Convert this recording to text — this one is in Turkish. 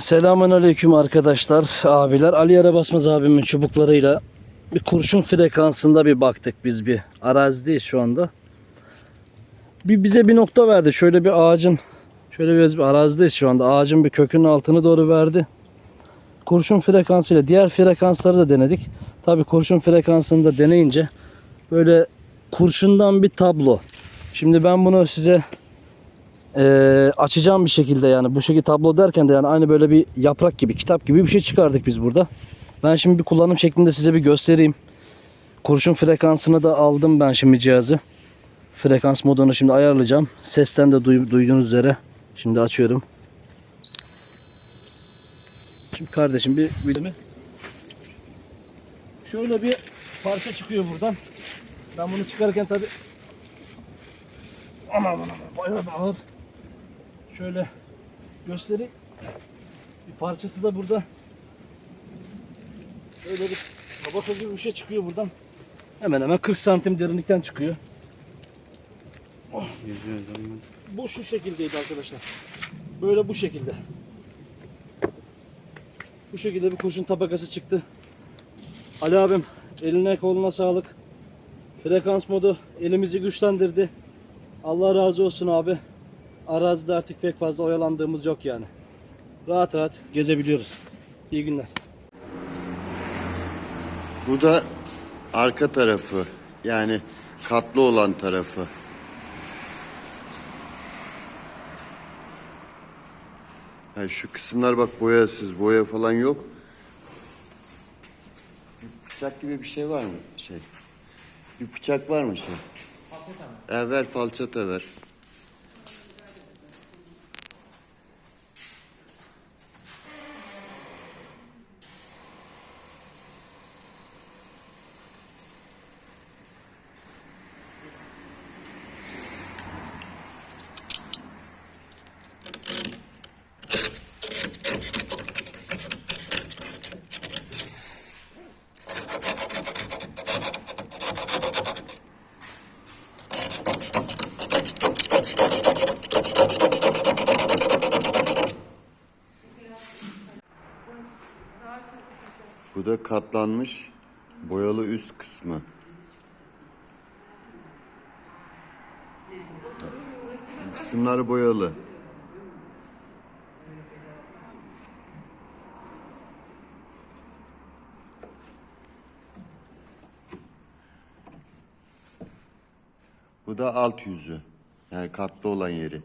Selamun aleyküm arkadaşlar, abiler. Ali Yara Basmaz abimin çubuklarıyla bir kurşun frekansında bir baktık biz bir arazideyiz şu anda. Bir bize bir nokta verdi. Şöyle bir ağacın, şöyle biraz bir arazideyiz şu anda. Ağacın bir kökünün altını doğru verdi. Kurşun frekansıyla diğer frekansları da denedik. Tabii kurşun frekansını da deneyince böyle kurşundan bir tablo. Şimdi ben bunu size eee, açacağım bir şekilde yani bu şekilde tablo derken de yani aynı böyle bir yaprak gibi kitap gibi bir şey çıkardık biz burada. Ben şimdi bir kullanım şeklinde size bir göstereyim. Kurşun frekansını da aldım ben şimdi cihazı. Frekans modunu şimdi ayarlayacağım. Sesten de duy- duyduğunuz üzere. Şimdi açıyorum. Şimdi kardeşim bir bilimi. Şöyle bir parça çıkıyor buradan. Ben bunu çıkarırken tabi aman aman bayağı ağır. Şöyle göstereyim. Bir parçası da burada. Şöyle bir tabaka gibi bir şey çıkıyor buradan. Hemen hemen 40 santim derinlikten çıkıyor. Bu şu şekildeydi arkadaşlar. Böyle bu şekilde. Bu şekilde bir kurşun tabakası çıktı. Ali abim eline koluna sağlık. Frekans modu elimizi güçlendirdi. Allah razı olsun abi. Arazide artık pek fazla oyalandığımız yok yani. Rahat rahat gezebiliyoruz. İyi günler. Bu da arka tarafı. Yani katlı olan tarafı. Yani şu kısımlar bak boyasız. Boya falan yok. Bir bıçak gibi bir şey var mı? Şey. Bir bıçak var mı şey? Falçata mı? E, ver falçata ver. Bu da katlanmış boyalı üst kısmı. Kısımlar boyalı. Bu da alt yüzü. Yani katlı olan yeri.